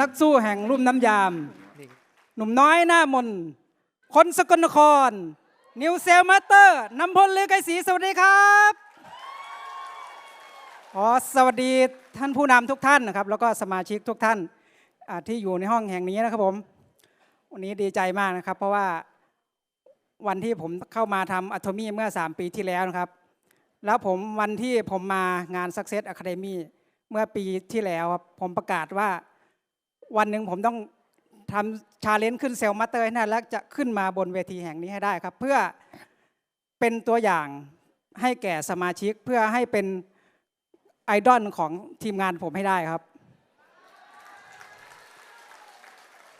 นักสู้แห่งรุ่มน้ำยาม หนุ่มน้อยหน้ามน คนสกลนคร นิวเซลมาสเตอร์นำพลเลือไกรศรีสวัสดีครับขอสวัสดีท่านผู้นำทุกท่านนะครับ แล้วก็สมาชิกทุกท่านที่อยู่ในห้องแห่งนี้นะครับผม วันนี้ดีใจมากนะครับ เพราะว่าวันที่ผมเข้ามาทำอัตมีเมื่อ 3 ปีที่แล้วนะครับ แล้วผมวันที่ผมมางาน Success Academy เมื่อปีที่แล้วครับผมประกาศว่า วันหนึ่งผมต้องทำชาเลนจ์ขึ้นเซลล์มาเตอร์ให้ได้และจะขึ้นมาบนเวทีแห่งนี้ให้ได้ครับ เพื่อเป็นตัวอย่างให้แก่สมาชิกเพื่อให้เป็นไอดอลของทีมงานผมให้ได้ครับ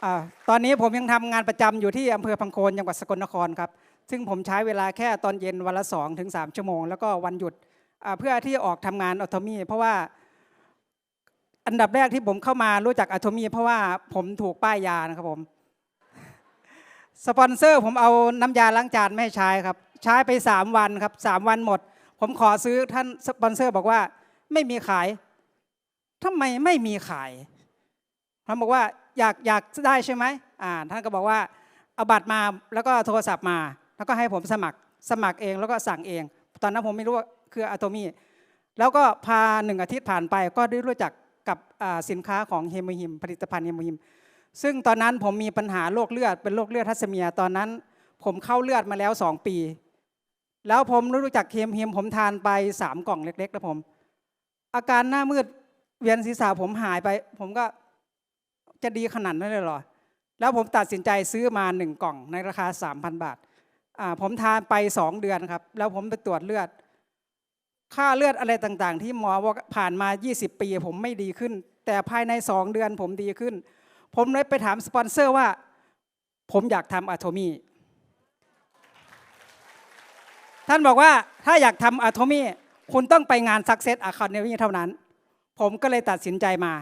อตอนนี้ผมยังทำงานประจำอยู่ที่อำเภอพังโคนจังหวัดสกลนครครับ ซึ่งผมใช้เวลาแค่ตอนเย็นวันละ2ถึง3ชั่วโมง แล้วก็วันหยุดเพื่อที่ออกทำงานออโตมีเพราะว่า อันดับแรกที่ผมเข้ามารู้จักอะโทมีเพราะว่าผมถูกป้ายยานะครับผม สปอนเซอร์ผมเอาน้ำยาล้างจานไม่ให้ใช้ครับ ใช้ไป 3 วันครับ3วันหมด ผมขอซื้อท่านสปอนเซอร์บอกว่าไม่มีขายทำไมไม่มีขายท่านบอกว่าอยากอยากได้ใช่ไหมอ่าท่านก็บอกว่าเอาบัตรมาแล้วก็โทรศัพท์มา แล้วก็ให้ผมสมัครสมัครเองแล้วก็สั่งเอง ตอนนั้นผมไม่รู้ว่าคืออะโทมีแล้วก็พาหนึ่งอาทิตย์ผ่านไปก็ได้รู้จัก กับสินค้าของเฮมฮิม ผลิตภัณฑ์เฮมฮิม ซึ่งตอนนั้นผมมีปัญหาโรคเลือดเป็นโรคเลือดทัสเซีย ตอนนั้นผมเข้าเลือดมาแล้ว 2 ปี แล้วผมรู้จักเฮมฮิม ผมทานไป 3 กล่องเล็กๆแล้วผม อาการหน้ามืดเวียนศีรษะผมหายไป ผมก็จะดีขนาดนั้นเลยเหรอ แล้วผมตัดสินใจซื้อมา 1 กล่องในราคา 3,000 บาท ผมทานไป 2 เดือนครับ แล้วผมไปตรวจเลือด ค่าเลือดอะไรต่างๆ ที่หมอบอกผ่านมา 20 ปี ผมไม่ดีขึ้น แต่ภายใน 2 เดือนผมดีขึ้น ผมเลยไปถามสปอนเซอร์ว่า ผมอยากทำอะโทมีท่านบอกว่าถ้าอยากทำอะโทมีคุณต้องไปงาน Success Academy เท่านั้น ผมก็เลยตัดสินใจมา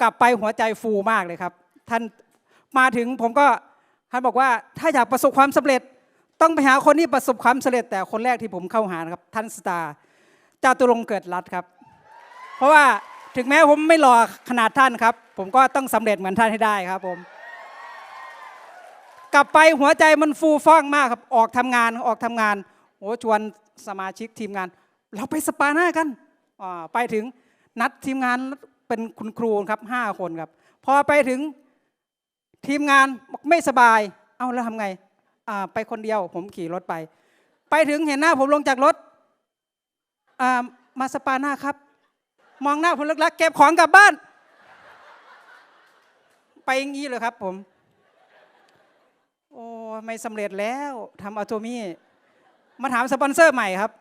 กลับไปหัวใจฟูมากเลยครับ ท่านมาถึงผมก็ท่านบอกว่าถ้าอยากประสบความสำเร็จ ต้องไปหาคนที่ประสบความสำเร็จ แต่คนแรกที่ผมเข้าหานะครับท่านสตาร์ จาตุรงเกิดรัตครับ เพราะว่าถึงแม้ผมไม่รอขนาดท่านครับ ผมก็ต้องสำเร็จเหมือนท่านให้ได้ครับผม กลับไปหัวใจมันฟูฟ่องมากครับ ออกทำงานออกทำงานโอ้ชวนสมาชิกทีมงาน เราไปสปาหน้ากันอ่าไปถึงนัดทีมงานเป็นคุณครูครับห้าคนครับ พอไปถึงทีมงานบอกไม่สบาย เอาแล้วทำไงอ่าไปคนเดียวผมขี่รถไป ไปถึงเห็นหน้าผมลงจากรถ มาสปาหน้าครับ มองหน้าผมลึกๆเก็บของกลับบ้าน ไปอย่างนี้เลยครับผม โอ้ไม่สำเร็จแล้วทำอัตโตมีมาถามสปอนเซอร์ใหม่ครับ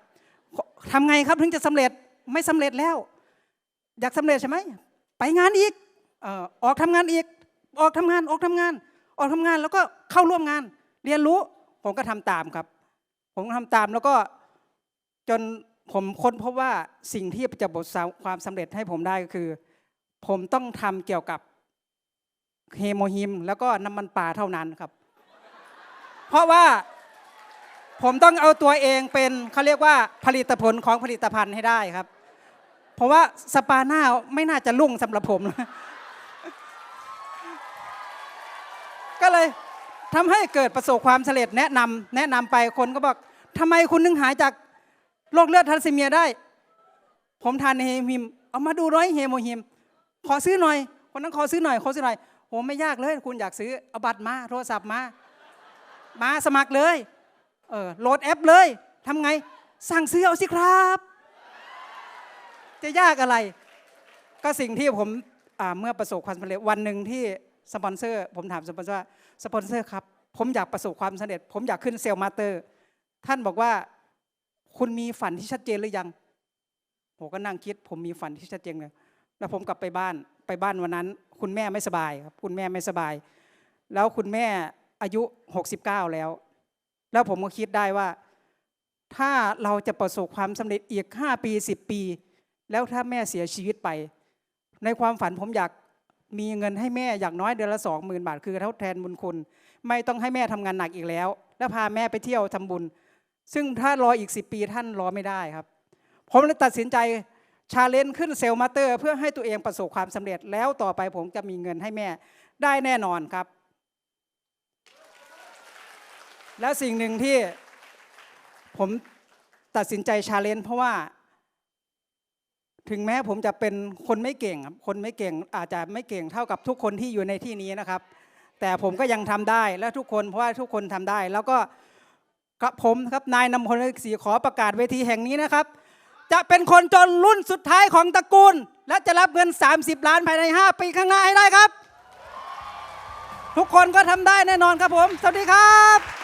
ทำไงครับถึงจะสำเร็จไม่สำเร็จแล้ว อยากสำเร็จใช่ไหมไปงานอีกออกทำงานอีก ออกทำงานออกทำงาน ออกทำงานแล้วก็เข้าร่วมงาน เรียนรู้ผมก็ทำตามครับ ผมทำตามแล้วก็จน ผมค้นพบว่าสิ่งที่จะบทความสำเร็จให้ผมได้ก็คือ ผมต้องทำเกี่ยวกับเฮโมฮิม แล้วก็น้ำมันปลาเท่านั้นครับ เพราะว่าผมต้องเอาตัวเองเป็นเขาเรียกว่าผลิตผลของผลิตภัณฑ์ให้ได้ครับ เพราะว่าสปาหน้าไม่น่าจะรุ่งสำหรับผม ก็เลยทำให้เกิดประสบความสำเร็จแนะนำแนะนำไปคนก็บอกทำไมคุณนึงหายจาก โรคเลือดทาลัสซีเมียได้ ผมทานเฮโมฮิม เอามาดูร้อยเฮโมฮิม ขอซื้อหน่อย คนนั้นขอซื้อหน่อย ขอซื้อหน่อยโหไม่ยากเลย คุณอยากซื้อ เอาบัตรมา โทรศัพท์มา มาสมัครเลย เออ โหลดแอปเลยทำไง สั่งซื้อเอาสิครับ จะยากอะไร ก็สิ่งที่ผมเมื่อประสบความสำเร็จวันหนึ่งที่สปอนเซอร์ ผมถามสปอนเซอร์ว่าสปอนเซอร์ครับ ผมอยากประสบความสำเร็จ ผมอยากขึ้นเซลล์มาเตอร์ ท่านบอกว่า คุณมีฝันที่ชัดเจนหรือยังผมก็นั่งคิด ผมมีฝันที่ชัดเจนเลยแล้วผมกลับไปบ้านไปบ้านวันนั้น คุณแม่ไม่สบายครับ คุณแม่ไม่สบาย แล้วคุณแม่อายุ 69 แล้ว แล้วผมก็คิดได้ว่า ถ้าเราจะประสบความสำเร็จอีก 5 ปี 10 ปี แล้วถ้าแม่เสียชีวิตไป ในความฝันผมอยากมีเงินให้แม่อย่างน้อยเดือนละสองหมื่นบาท คือทดแทนบุญคุณ ไม่ต้องให้แม่ทำงานหนักอีกแล้ว แล้วพาแม่ไปเที่ยวทำบุญ ซึ่งถ้ารออีก 10 ปีท่านรอไม่ได้ครับ ผมเลยตัดสินใจชาเลนจ์ขึ้นเซลล์มาเตอร์ เพื่อให้ตัวเองประสบความสำเร็จแล้วต่อไปผมจะมีเงินให้แม่ได้แน่นอนครับ และสิ่งหนึ่งที่ผมตัดสินใจชาเลนจ์เพราะว่า ถึงแม้ผมจะเป็นคนไม่เก่งครับคนไม่เก่งอาจจะไม่เก่งเท่ากับทุกคนที่อยู่ในที่นี้นะครับ แต่ผมก็ยังทำได้และทุกคนเพราะว่าทุกคนทำได้ แล้วก็ กับผมครับนายนำพลศรีขอประกาศเวทีแห่งนี้นะครับ จะเป็นคนจนรุ่นสุดท้ายของตระกูล และจะรับเงิน 30 ล้านภายใน 5 ปีข้างหน้าให้ได้ครับ ทุกคนก็ทำได้แน่นอนครับผม สวัสดีครับ